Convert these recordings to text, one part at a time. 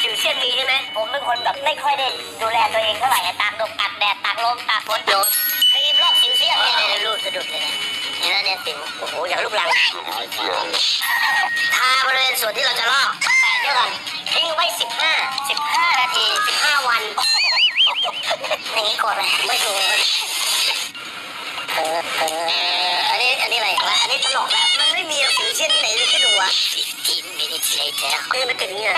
สิวเซียนมีใช่ไหมผมเป็นคนแบบไม่ค่อยได้ดูแลตัวเองเท่าไหร่ตากลมตากแดดตากลมตากฝนโดนครีมลอกสิวเซียนเนี่ยรูดสะดุดเลยนะเห็นไหมเนี่ยสิวโอ้โหอย่างลูกหลังทาบริเวณส่วนที่เราจะลอกแต่เดี๋ยวก่อนทิ้งไว้สิบห้าสิบห้านาทีสิบห้าวันอย่างนี้กดเลยไม่ถูกเออเอออันนี้อันนี้อะไรวะอันนี้ตลกนะ มันไม่มีสิวเซียนที่ไหนเลยที่ดูวะ15 minutes later เออมันเป็นอย่างเงี้ย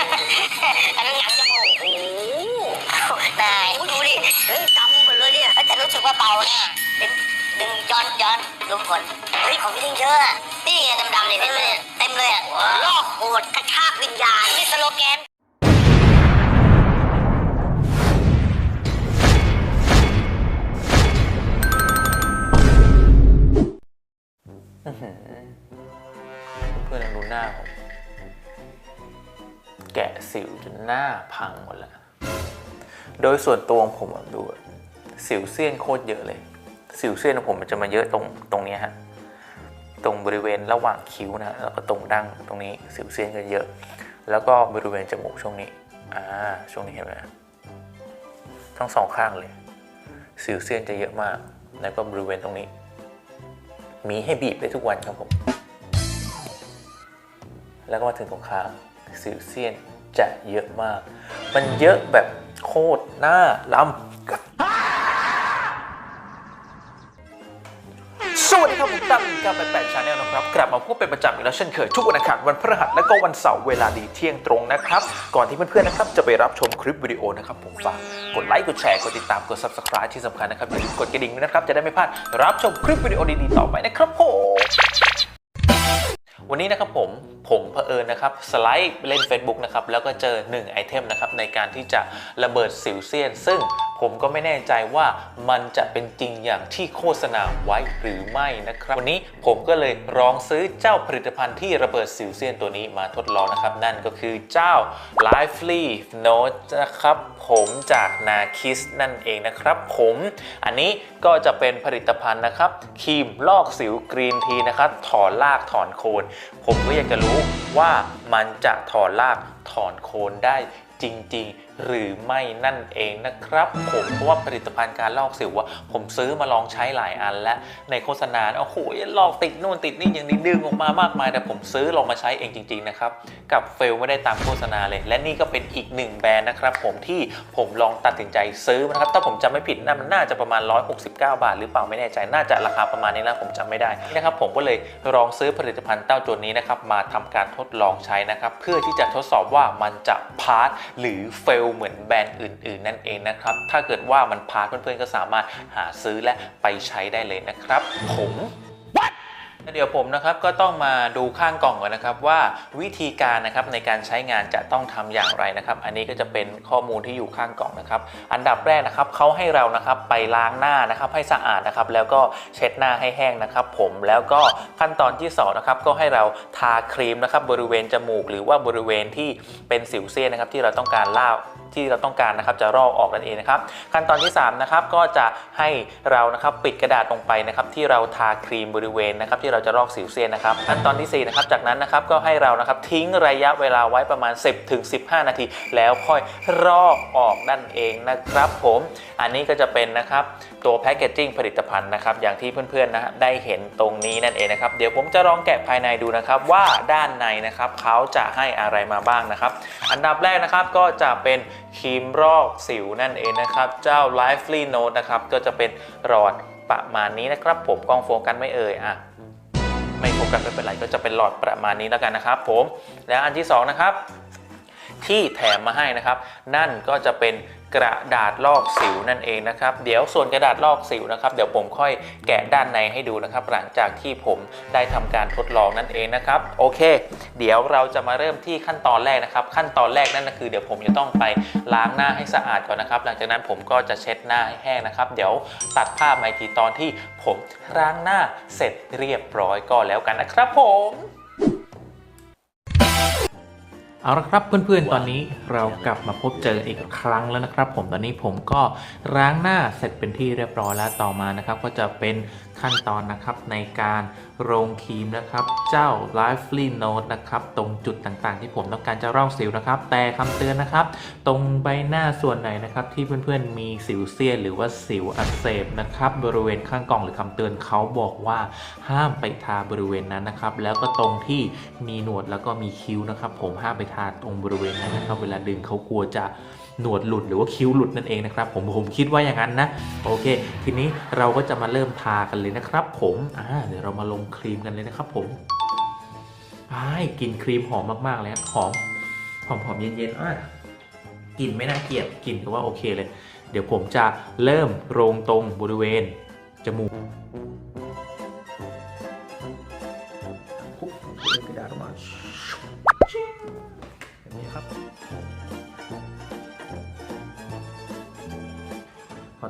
อันนั้นหนังจมูกโอ้โหได้อุ๊ยดูดิเฮ้ยดำหมดเลยเนี่ยแต่รู้สึกว่าเบานะดึงดึงย้อนย้อนลุงผลเฮ้ยของพี่ลิงเยอะอะนี่ไงดำๆเนี่ยเต็มเลยเต็มเลยอะลอกโหดกระชากวิญญาณนี่สโลแกนเพื่อนๆดู หน้าผมแกะสิวจนหน้าพังหมดแล้ว โดยส่วนตัวของผมดูสิวเซียนโคตรเยอะเลย สิวเซียนของผมมันจะมาเยอะตรงตรงนี้ฮะ ตรงบริเวณระหว่างคิ้วนะ แล้วก็ตรงดั้งตรงนี้สิวเซียนก็เยอะ แล้วก็บริเวณจมูกช่วงนี้ อ่า ช่วงนี้เห็นไหมทั้งสองข้างเลย สิวเซียนจะเยอะมาก แล้วก็บริเวณตรงนี้ มีให้บีบได้ทุกวันครับผม แล้วก็มาถึงตรงคางสิวเซียนจะเยอะมาก มันเยอะแบบโคตรหน้าลำสวัสดีครับผมตั้มกับแปดชาแนลนะครับ กลับมาพบเป็นประจำอีกแล้วเช่นเคย ทุกวันอังคารวันพฤหัสและก็วันเสาร์เวลาดีเที่ยงตรงนะครับ ก่อนที่เพื่อนๆนะครับจะไปรับชมคลิปวิดีโอนะครับผมฝากกดไลค์กดแชร์กดติดตามกด subscribe ที่สำคัญนะครับอย่าลืมกดกระดิ่งด้วยนะครับจะได้ไม่พลาดรับชมคลิปวิดีโอดีๆต่อไปนะครับผมวันนี้นะครับผม ผมเผอิญนะครับสไลด์เล่น Facebook นะครับแล้วก็เจอ 1 ไอเทมนะครับในการที่จะระเบิดสิวเซียน ซึ่งผมก็ไม่แน่ใจว่ามันจะเป็นจริงอย่างที่โฆษณาไว้หรือไม่นะครับ วันนี้ผมก็เลยลองซื้อเจ้าผลิตภัณฑ์ที่ระเบิดสิวเซียนตัวนี้มาทดลองนะครับ นั่นก็คือเจ้า Lively Note นะครับ ผมจากนาคิสนั่นเองนะครับ ผมอันนี้ก็จะเป็นผลิตภัณฑ์นะครับครีมลอกสิวกรีนทีนะครับ ถอนรากถอนโคน ผมก็อยากจะรู้ว่ามันจะถอนรากถอนโคนได้จริง ๆ หรือไม่นั่นเองนะครับ ผมเพราะว่าผลิตภัณฑ์การลอกสิวอะผมซื้อมาลองใช้หลายอันแล้วในโฆษณาโอ้โหลอกติดนู่นติดนี่อย่างนี้ดึงออกมามากมาย แต่ผมซื้อลองมาใช้เองจริง ๆ นะครับ กับเฟลไม่ได้ตามโฆษณาเลย และนี่ก็เป็นอีกหนึ่งแบรนด์นะครับ ผมที่ผมลองตัดสินใจซื้อนะครับ ถ้าผมจำไม่ผิดน่ามันน่าจะประมาณ 169 บาท หรือเปล่าไม่แน่ใจน่าจะราคาประมาณนี้นะผมจำไม่ได้นะครับ ผมก็เลยลองซื้อผลิตภัณฑ์เต้าตัวนี้นะครับมาทำการทดลองใช้นะครับเพื่อที่จะทดสอบว่ามันจะพาร์ทหรือเฟลเหมือนแบรนด์อื่น ๆ นั่นเองนะครับ ถ้าเกิดว่ามันพาร์ทเพื่อนๆก็สามารถหาซื้อและไปใช้ได้เลยนะครับ ผม เดี๋ยวผมนะครับก็ต้องมาดูข้างกล่องก่อนนะครับว่าวิธีการนะครับในการใช้งานจะต้องทำอย่างไรนะครับ อันนี้ก็จะเป็นข้อมูลที่อยู่ข้างกล่องนะครับ อันดับแรกนะครับเขาให้เรานะครับไปล้างหน้านะครับให้สะอาดนะครับ แล้วก็เช็ดหน้าให้แห้งนะครับ ผมแล้วก็ขั้นตอนที่สองนะครับก็ให้เราทาครีมนะครับบริเวณจมูก หรือว่าบริเวณที่เป็นสิวเซียนนะครับที่เราต้องการล่าที่เราต้องการนะครับจะรอกออกนั่นเองนะครับ ขั้นตอนที่3นะครับก็จะให้เรานะครับปิดกระดาษลงไปนะครับที่เราทาครีมบริเวณนะครับที่เราจะรอกสิวเซียนนะครับขั้นตอนที่4นะครับจากนั้นนะครับก็ให้เรานะครับทิ้งระยะเวลาไว้ประมาณ 10ถึง15 นาที แล้วค่อยรอกออกนั่นเองนะครับผมอันนี้ก็จะเป็นนะครับตัวแพคเกจจิ้งผลิตภัณฑ์นะครับอย่างที่เพื่อนๆนะฮะได้เห็นตรงนี้นั่นเองนะครับเดี๋ยวผมจะลองแกะภายในดูนะครับว่าด้านในนะครับเขาจะให้อะไรมาบ้างนะครับ อันดับแรกนะครับก็จะเป็นครีมรอกสิวนั่นเองนะครับเจ้า Lively Note นะครับก็จะเป็นหลอดประมาณนี้นะครับผมกล้องโฟกัสไม่เอ่ยอะ ไม่พบกันไม่เป็นไรก็จะเป็นหลอดประมาณนี้แล้วกันนะครับ ผม แล้วอันที่สองนะครับที่แถมมาให้นะครับ นั่นก็จะเป็น กระดาษลอกสิวนั่นเองนะครับ เดี๋ยวส่วนกระดาษลอกสิวนะครับ เดี๋ยวผมค่อยแกะด้านในให้ดูนะครับ หลังจากที่ผมได้ทำการทดลองนั่นเองนะครับ โอเค เดี๋ยวเราจะมาเริ่มที่ขั้นตอนแรกนะครับ ขั้นตอนแรกนั่นก็คือเดี๋ยวผมจะต้องไปล้างหน้าให้สะอาดก่อนนะครับ หลังจากนั้นผมก็จะเช็ดหน้าให้แห้งนะครับ เดี๋ยวตัดภาพมาอีกทีตอนที่ผมล้างหน้าเสร็จเรียบร้อยก็แล้วกันนะครับผม เอาละครับเพื่อนๆ ตอนนี้เรากลับมาพบเจออีกครั้งแล้วนะครับ ผมตอนนี้ผมก็ล้างหน้าเสร็จเป็นที่เรียบร้อยแล้วต่อมานะครับ ก็จะเป็น ขั้นตอนนะครับในการโรงครีมนะครับ เจ้า Lively Note นะครับ ตรงจุดต่างๆ ที่ผมต้องการจะร่องสิวนะครับ แต่คำเตือนนะครับ ตรงใบหน้าส่วนไหนนะครับ ที่เพื่อนๆมีสิวเซียหรือว่าสิวอักเสบนะครับ บริเวณข้างกล่องหรือคำเตือนเขาบอกว่าห้ามไปทาบริเวณนั้นนะครับ แล้วก็ตรงที่มีหนวดแล้วก็มีคิ้วนะครับ ผมห้ามไปทาตรงบริเวณนั้นนะครับ เวลาดึงเขากลัวจะ หนวดหลุดหรือว่าคิ้วหลุดนั่นเองนะครับผมผมคิดว่าอย่างนั้นนะโอเค ทีนี้เราก็จะมาเริ่มทากันเลยนะครับ ผมอ่าเดี๋ยวเรามาลงครีมกันเลยนะครับ ผมอ้ากลิ่นครีมหอมมากๆเลยหอมหอมหอมเย็นๆอะกลิ่นไม่น่าเกลียดกลิ่นก็ว่าโอเคเลย เดี๋ยวผมจะเริ่มโรงตรงบริเวณจมูกปุ๊บกระดาษออกมาแบบนี้ครับ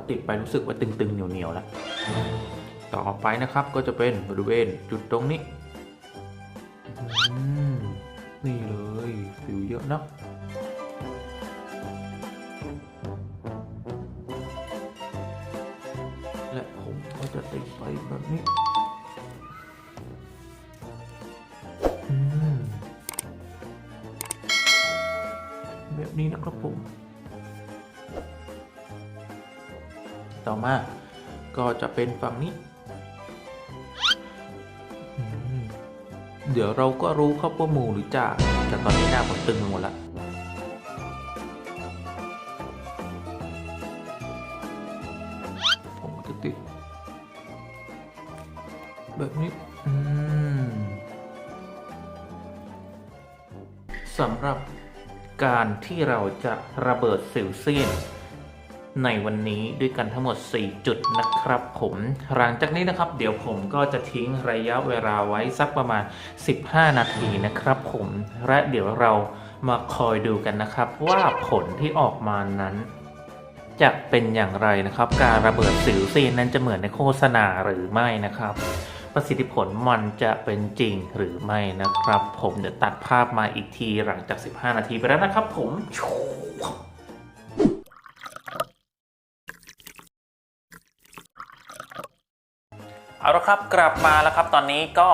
ติดไปรู้สึกว่าตึงๆ เหนียวๆแล้ว ต่อไปนะครับก็จะเป็นบริเวณจุดตรงนี้นี่เลยสิวเยอะนะและผมก็จะติดไปแบบนี้แบบนี้นะครับผม ต่อมา ก็จะเป็นฝั่งนี้ เดี๋ยวเราก็รู้ครับว่าหมูหรือจ่าแต่ตอนนี้หน้าผมตึงไปหมดล้วผมจะติดแบบนี้อืมสำหรับการที่เราจะระเบิดสิวเซียน ในวันนี้ด้วยกันทั้งหมด 4 จุดนะครับผมหลังจากนี้นะครับ เดี๋ยวผมก็จะทิ้งระยะเวลาไว้สักประมาณ 15 นาทีนะครับผมและเดี๋ยวเรามาคอยดูกันนะครับ ว่าผลที่ออกมานั้นจะเป็นอย่างไรนะครับ การระเบิดสิวซีนนั้นจะเหมือนในโฆษณาหรือไม่นะครับ ประสิทธิผลมันจะเป็นจริงหรือไม่นะครับ ผมเดี๋ยวตัดภาพมาอีกทีหลังจาก 15 นาทีไปแล้วนะครับ ผม เอาละครับกลับมาแล้วครับตอนนี้ก็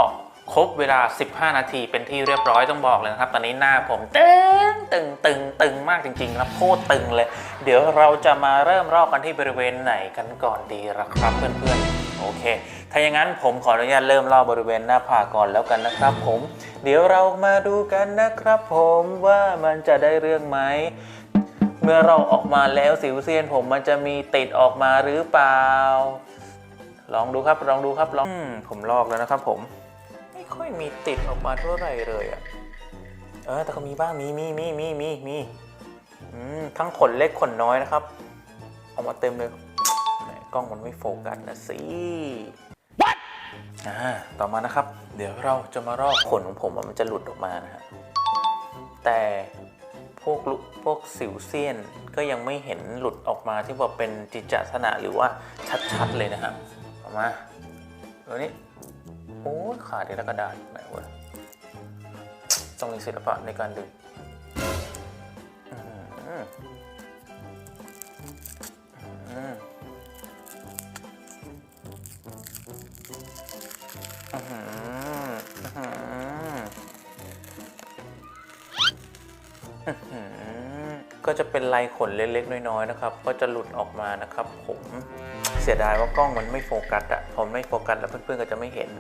ครบเวลา 15 นาทีเป็นที่เรียบร้อยต้องบอกเลยนะครับ ตอนนี้หน้าผมตึงตึงตึงตึงมากจริงๆครับโคตรตึงเลย เดี๋ยวเราจะมาเริ่มรอกกันที่บริเวณไหนกันก่อนดีละครับเพื่อนๆโอเค ถ้าอย่างนั้นผมขออนุญาตเริ่มลอกบริเวณหน้าผากก่อนแล้วกันนะครับ ผม เดี๋ยวเรามาดูกันนะครับ ผมว่ามันจะได้เรื่องไหมเมื่อเราออกมาแล้วสิวเซียนผมมันจะมีติดออกมาหรือเปล่า ลองดูครับลองดูครับลองอมผมลอกแล้วนะครับผม ไม่ค่อยมีติดออกมาเท่าไหร่เลยอะเออแต่ก็มีบ้างมีมีมีมีมีมีอืมทั้งขนเล็กขนน้อยนะครับออกมาเต็มเลยแหมกล้องมันไม่โฟกัสนะสิ What อ่าต่อมานะครับ เดี๋ยวเราจะมารอกขนของผมอะมันจะหลุดออกมานะฮะแต่พวกลุพวกสิวเซียนก็ยังไม่เห็นหลุดออกมาที่ว่าเป็นจิจลักษณะหรือว่าชัดๆเลยนะครับ ออกมาตัวนี้โอ้ขาดอีกแล้วกระดาษไหนวะต้องมีศิลปะในการดึงอื้อหืออื้อหืออื้อหืออื้อหืออืมก็จะเป็นลายขนเล็กๆ น้อยๆ นะครับ ก็จะหลุดออกมานะครับผม เสียดายว่ากล้องมันไม่โฟกัสอะผมไม่โฟกัสแล้วเพื่อนๆก็จะไม่เห็น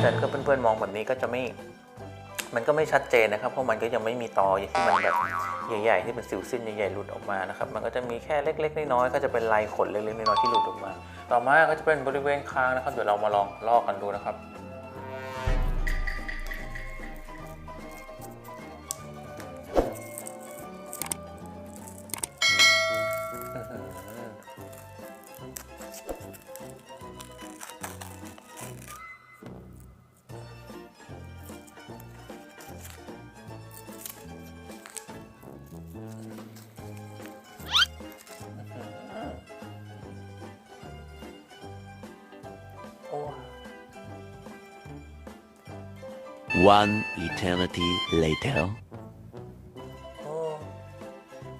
แต่ก็เพื่อนๆมองแบบนี้ก็จะไม่ มันก็ไม่ชัดเจนนะครับ เพราะมันก็ยังไม่มีตอที่มันแบบใหญ่ๆที่เป็นสิวสิ้นใหญ่ๆหลุดออกมานะครับ มันก็จะมีแค่เล็กๆน้อยๆก็จะเป็นลายขนเล็กๆน้อยๆที่หลุดออกมา ต่อมาก็จะเป็นบริเวณคางนะครับ เดี๋ยวเรามาลองลอกกันดูนะครับ One eternity later.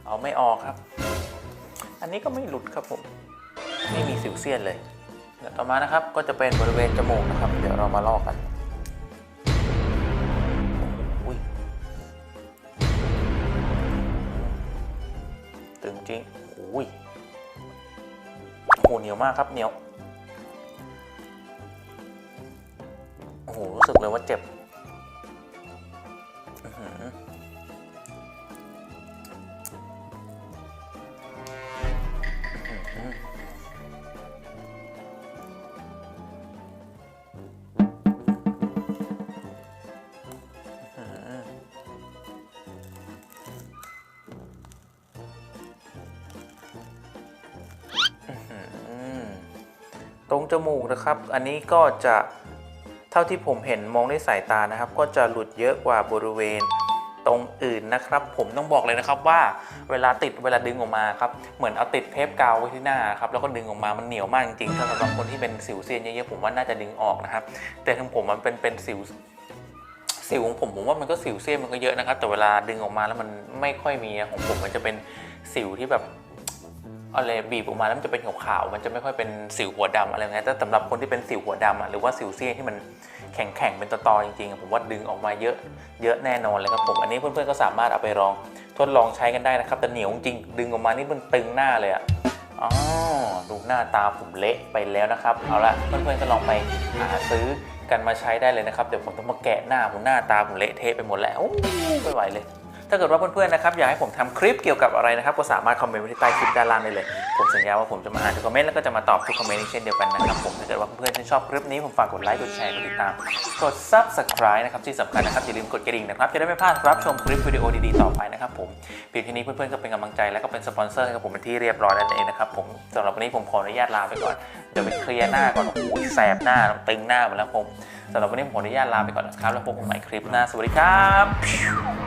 เอาไม่ออกครับ อันนี้ก็ไม่หลุดครับผม ไม่มีสิวเซียนเลยเดี๋ยวต่อมานะครับ ก็จะเป็นบริเวณจมูกนะครับ เดี๋ยวเรามาลอกกันอุ้ยตึงจริงอุ้ยโอ้โหเหนียวมากครับเหนียว โอ้โห รู้สึกเลยว่าเจ็บ ตรงจมูกนะครับ อันนี้ก็จะเท่าที่ผมเห็นมองด้วยสายตานะครับ ก็จะหลุดเยอะกว่าบริเวณตรงอื่นนะครับ ผมต้องบอกเลยนะครับว่าเวลาติดเวลาดึงออกมาครับเหมือนเอาติดเทปกาวไว้ที่หน้าครับแล้วก็ดึงออกมามันเหนียวมากจริงๆถ้าสำหรับคนที่เป็นสิวเซียนเยอะๆผมว่าน่าจะดึงออกนะครับ แต่ทั้งผมมันเป็นเป็นสิวสิวของผมผมว่ามันก็สิวเซียนมันก็เยอะนะครับ แต่เวลาดึงออกมาแล้วมันไม่ค่อยมีของผมมันจะเป็นสิวที่แบบ อะไรบีบออกมาแล้วมันจะเป็นขาวๆมันจะไม่ค่อยเป็นสิวหัวดำอะไรเงี้ยแต่สำหรับคนที่เป็นสิวหัวดำอะหรือว่าสิวเซี่ยนที่มันแข็งๆเป็นตอๆจริงๆผมว่าดึงออกมาเยอะเยอะแน่นอนเลยครับผมอันนี้เพื่อนๆก็สามารถเอาไปลองทดลองใช้กันได้นะครับแต่เหนียวจริงดึงออกมานี่มันตึงหน้าเลยอะอ๋อดูหน้าตาผมเละไปแล้วนะครับ เอาละเพื่อนๆก็ลองไปหาซื้อกันมาใช้ได้เลยนะครับ เดี๋ยวผมต้องมาแกะหน้าผมหน้าตาผมเละเทะไปหมดแล้วไม่ไหวเลย ถ้าเกิดว่าเพื่อนๆนะครับอยากให้ผมทำคลิปเกี่ยวกับอะไรนะครับก็สามารถคอมเมนต์ไว้ที่ใต้คลิปด้านล่างได้เลย ผมสัญญาว่าผมจะมาอ่านทุกคอมเมนต์แล้วก็จะมาตอบทุกคอมเมนต์เช่นเดียวกันนะครับผมถ้าเกิดว่าเพื่อนๆที่ชอบคลิปนี้ผมฝากกดไลค์กดแชร์กดติดตาม กด subscribe นะครับที่สำคัญนะครับอย่าลืมกดกระดิ่งนะครับจะได้ไม่พลาดรับชมคลิปวิดีโอดีๆต่อไปนะครับผมเพียงแค่นี้เพื่อนๆก็เป็นกำลังใจและก็เป็นสปอนเซอร์ให้กับผมเป็นที่เรียบร้อยนั่นเองนะครับผมสำหรับวันนี้ผมขออนุญาตลาไปก่อนเดี๋ยวไปเคลียร์หน้าก่อนโอ้โหแสบหน้าตึงหน้าหมดแล้วผมสำหรับวันนี้ผมขออนุญาตลาไปก่อนนะครับแล้วพบกันใหม่คลิปหน้าสวัสดีครับ